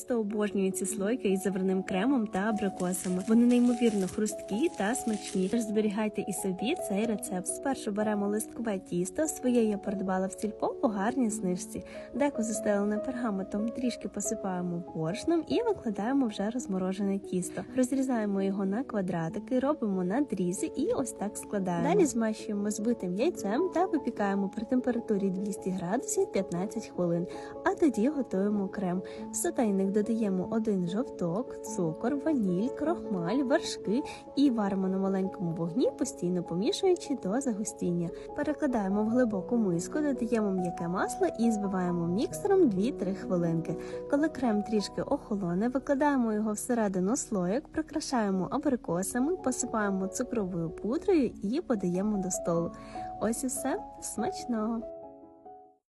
просто обожнюю ці слойки із заварним кремом та абрикосами. Вони неймовірно хрусткі та смачні. Тож зберігайте і собі цей рецепт. Спершу беремо листкове тісто. Своє я придбала в сільпо по гарній знижці. Деко застелене пергаментом, трішки посипаємо борошном і викладаємо вже розморожене тісто. Розрізаємо його на квадратики, робимо надрізи і ось так складаємо. Далі змащуємо збитим яйцем та випікаємо при температурі 200 градусів 15 хвилин. А тоді готуємо крем. В сотейник додаємо один жовток, цукор, ваніль, крохмаль, вершки і варимо на маленькому вогні, постійно помішуючи до загустіння. Перекладаємо в глибоку миску, додаємо м'яке масло і збиваємо міксером 2-3 хвилинки. Коли крем трішки охолоне, викладаємо його всередину слоєк, прикрашаємо абрикосами, посипаємо цукровою пудрою і подаємо до столу. Ось і все смачного!